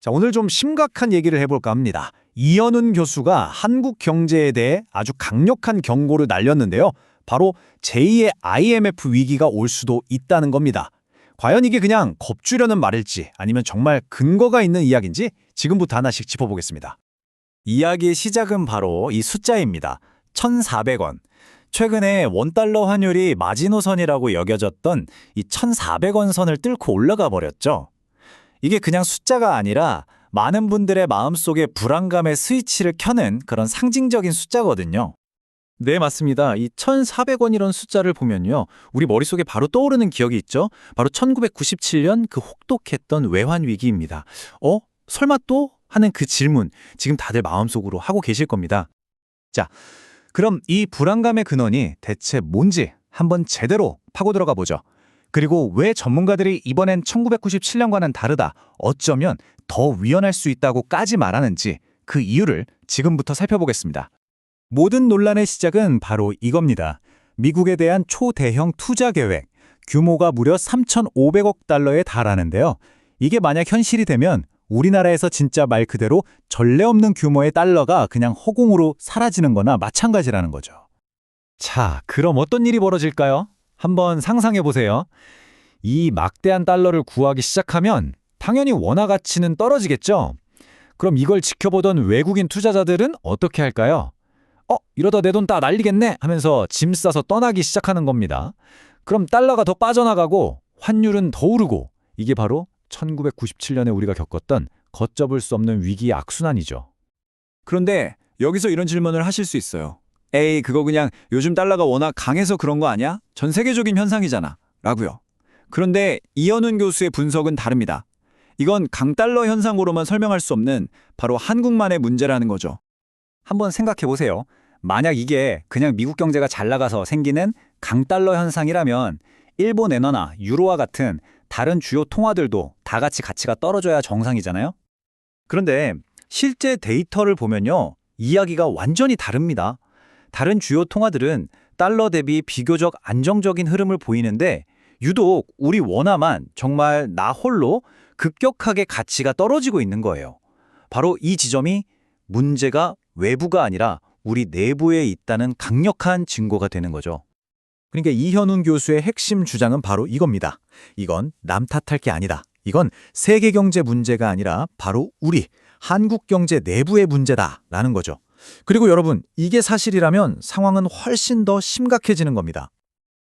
자, 오늘 좀 심각한 얘기를 해볼까 합니다. 이현훈 교수가 한국 경제에 대해 아주 강력한 경고를 날렸는데요. 바로 제2의 IMF 위기가 올 수도 있다는 겁니다. 과연 이게 그냥 겁주려는 말일지 아니면 정말 근거가 있는 이야기인지 지금부터 하나씩 짚어보겠습니다. 이야기의 시작은 바로 이 숫자입니다. 1,400원. 최근에 원달러 환율이 마지노선이라고 여겨졌던 이 1,400원 선을 뚫고 올라가 버렸죠. 이게 그냥 숫자가 아니라 많은 분들의 마음속에 불안감의 스위치를 켜는 그런 상징적인 숫자거든요. 네, 맞습니다. 이 1,400원이라는 숫자를 보면요. 우리 머릿속에 바로 떠오르는 기억이 있죠? 바로 1997년 그 혹독했던 외환 위기입니다. 어? 설마 또? 하는 그 질문 지금 다들 마음속으로 하고 계실 겁니다. 그럼 이 불안감의 근원이 대체 뭔지 한번 제대로 파고 들어가 보죠. 그리고 왜 전문가들이 이번엔 1997년과는 다르다, 어쩌면 더 위헌할 수 있다고까지 말하는지 그 이유를 지금부터 살펴보겠습니다. 모든 논란의 시작은 바로 이겁니다. 미국에 대한 초대형 투자 계획, 규모가 무려 3,500억 달러에 달하는데요. 이게 만약 현실이 되면 우리나라에서 진짜 말 그대로 전례 없는 규모의 달러가 그냥 허공으로 사라지는 거나 마찬가지라는 거죠. 자, 그럼 어떤 일이 벌어질까요? 한번 상상해 보세요. 이 막대한 달러를 구하기 시작하면 당연히 원화 가치는 떨어지겠죠? 그럼 이걸 지켜보던 외국인 투자자들은 어떻게 할까요? 어, 이러다 내 돈 다 날리겠네 하면서 짐 싸서 떠나기 시작하는 겁니다. 그럼 달러가 더 빠져나가고 환율은 더 오르고 이게 바로 1997년에 우리가 겪었던 걷잡을 수 없는 위기의 악순환이죠. 그런데 여기서 이런 질문을 하실 수 있어요. 에이, 그거 그냥 요즘 달러가 워낙 강해서 그런 거 아니야? 전 세계적인 현상이잖아. 라고요. 그런데 이현훈 교수의 분석은 다릅니다. 이건 강달러 현상으로만 설명할 수 없는 바로 한국만의 문제라는 거죠. 한번 생각해 보세요. 만약 이게 그냥 미국 경제가 잘 나가서 생기는 강달러 현상이라면 일본 엔화나 유로와 같은 다른 주요 통화들도 다 같이 가치가 떨어져야 정상이잖아요. 그런데 실제 데이터를 보면요. 이야기가 완전히 다릅니다. 다른 주요 통화들은 달러 대비 비교적 안정적인 흐름을 보이는데 유독 우리 원화만 정말 나 홀로 급격하게 가치가 떨어지고 있는 거예요. 바로 이 지점이 문제가 외부가 아니라 우리 내부에 있다는 강력한 증거가 되는 거죠. 그러니까 이현훈 교수의 핵심 주장은 바로 이겁니다. 이건 남 탓할 게 아니다. 이건 세계 경제 문제가 아니라 바로 우리 한국 경제 내부의 문제다라는 거죠. 그리고 여러분, 이게 사실이라면 상황은 훨씬 더 심각해지는 겁니다.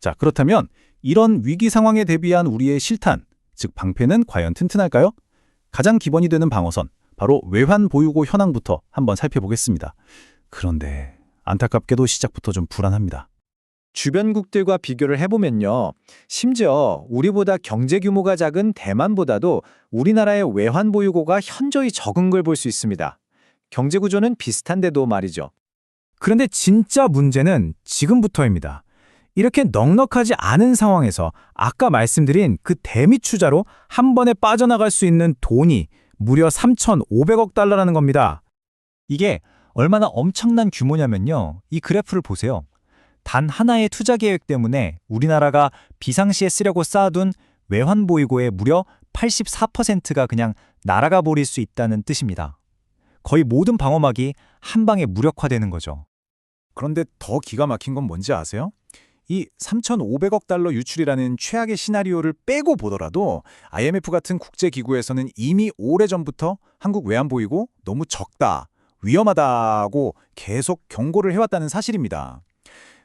자, 그렇다면 이런 위기 상황에 대비한 우리의 실탄, 즉 방패는 과연 튼튼할까요? 가장 기본이 되는 방어선, 바로 외환 보유고 현황부터 한번 살펴보겠습니다. 그런데 안타깝게도 시작부터 좀 불안합니다. 주변국들과 비교를 해보면요. 심지어 우리보다 경제 규모가 작은 대만보다도 우리나라의 외환 보유고가 현저히 적은 걸 볼 수 있습니다. 경제 구조는 비슷한데도 말이죠. 그런데 진짜 문제는 지금부터입니다. 이렇게 넉넉하지 않은 상황에서 아까 말씀드린 그 대미 투자로 한 번에 빠져나갈 수 있는 돈이 무려 3,500억 달러라는 겁니다. 이게 얼마나 엄청난 규모냐면요. 이 그래프를 보세요. 단 하나의 투자 계획 때문에 우리나라가 비상시에 쓰려고 쌓아둔 외환 보유고의 무려 84%가 그냥 날아가 버릴 수 있다는 뜻입니다. 거의 모든 방어막이 한 방에 무력화되는 거죠. 그런데 더 기가 막힌 건 뭔지 아세요? 이 3,500억 달러 유출이라는 최악의 시나리오를 빼고 보더라도 IMF 같은 국제기구에서는 이미 오래전부터 한국 외환 보이고 너무 적다, 위험하다고 계속 경고를 해왔다는 사실입니다.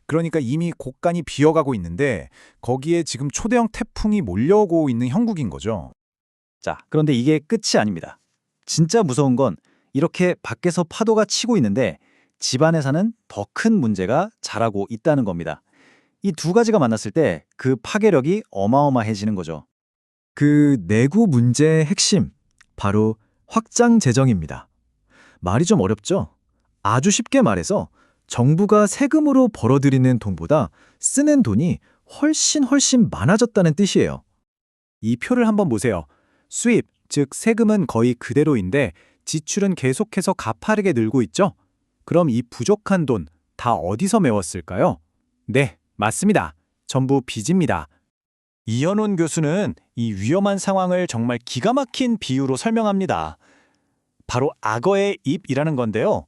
그러니까 이미 곳간이 비어가고 있는데 거기에 지금 초대형 태풍이 몰려오고 있는 형국인 거죠. 자, 그런데 이게 끝이 아닙니다. 진짜 무서운 건 이렇게 밖에서 파도가 치고 있는데 집 안에서는 더 큰 문제가 자라고 있다는 겁니다. 이 두 가지가 만났을 때 그 파괴력이 어마어마해지는 거죠. 그 내구 문제의 핵심, 바로 확장 재정입니다. 말이 좀 어렵죠? 아주 쉽게 말해서 정부가 세금으로 벌어들이는 돈보다 쓰는 돈이 훨씬 훨씬 많아졌다는 뜻이에요. 이 표를 한번 보세요. 수입, 즉 세금은 거의 그대로인데 지출은 계속해서 가파르게 늘고 있죠? 그럼 이 부족한 돈 다 어디서 메웠을까요? 네, 맞습니다. 전부 빚입니다. 이현훈 교수는 이 위험한 상황을 정말 기가 막힌 비유로 설명합니다. 바로 악어의 입이라는 건데요.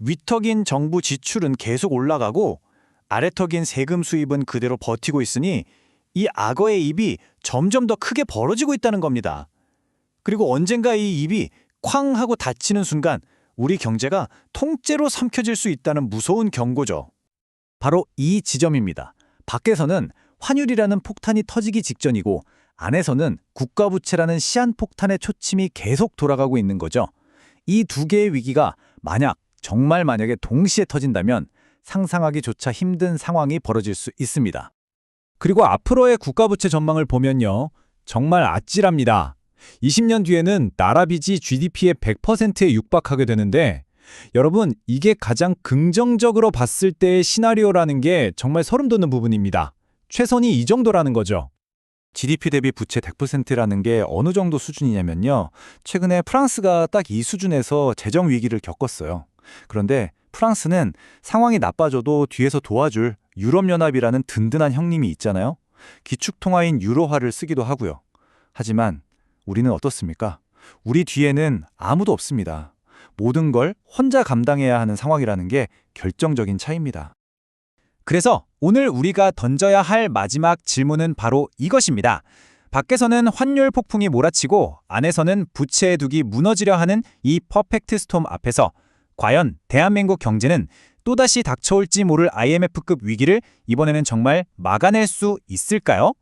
위턱인 정부 지출은 계속 올라가고 아래턱인 세금 수입은 그대로 버티고 있으니 이 악어의 입이 점점 더 크게 벌어지고 있다는 겁니다. 그리고 언젠가 이 입이 쾅 하고 닫히는 순간 우리 경제가 통째로 삼켜질 수 있다는 무서운 경고죠. 바로 이 지점입니다. 밖에서는 환율이라는 폭탄이 터지기 직전이고 안에서는 국가부채라는 시한폭탄의 초침이 계속 돌아가고 있는 거죠. 이 두 개의 위기가 만약 정말 만약에 동시에 터진다면 상상하기조차 힘든 상황이 벌어질 수 있습니다. 그리고 앞으로의 국가부채 전망을 보면요. 정말 아찔합니다. 20년 뒤에는 나라 빚이 GDP의 100%에 육박하게 되는데 여러분 이게 가장 긍정적으로 봤을 때의 시나리오라는 게 정말 소름 돋는 부분입니다. 최선이 이 정도라는 거죠. GDP 대비 부채 100%라는 게 어느 정도 수준이냐면요. 최근에 프랑스가 딱 이 수준에서 재정 위기를 겪었어요. 그런데 프랑스는 상황이 나빠져도 뒤에서 도와줄 유럽연합이라는 든든한 형님이 있잖아요. 기축통화인 유로화를 쓰기도 하고요. 하지만 우리는 어떻습니까? 우리 뒤에는 아무도 없습니다. 모든 걸 혼자 감당해야 하는 상황이라는 게 결정적인 차이입니다. 그래서 오늘 우리가 던져야 할 마지막 질문은 바로 이것입니다. 밖에서는 환율 폭풍이 몰아치고 안에서는 부채의 둑이 무너지려 하는 이 퍼펙트 스톰 앞에서 과연 대한민국 경제는 또다시 닥쳐올지 모를 IMF급 위기를 이번에는 정말 막아낼 수 있을까요?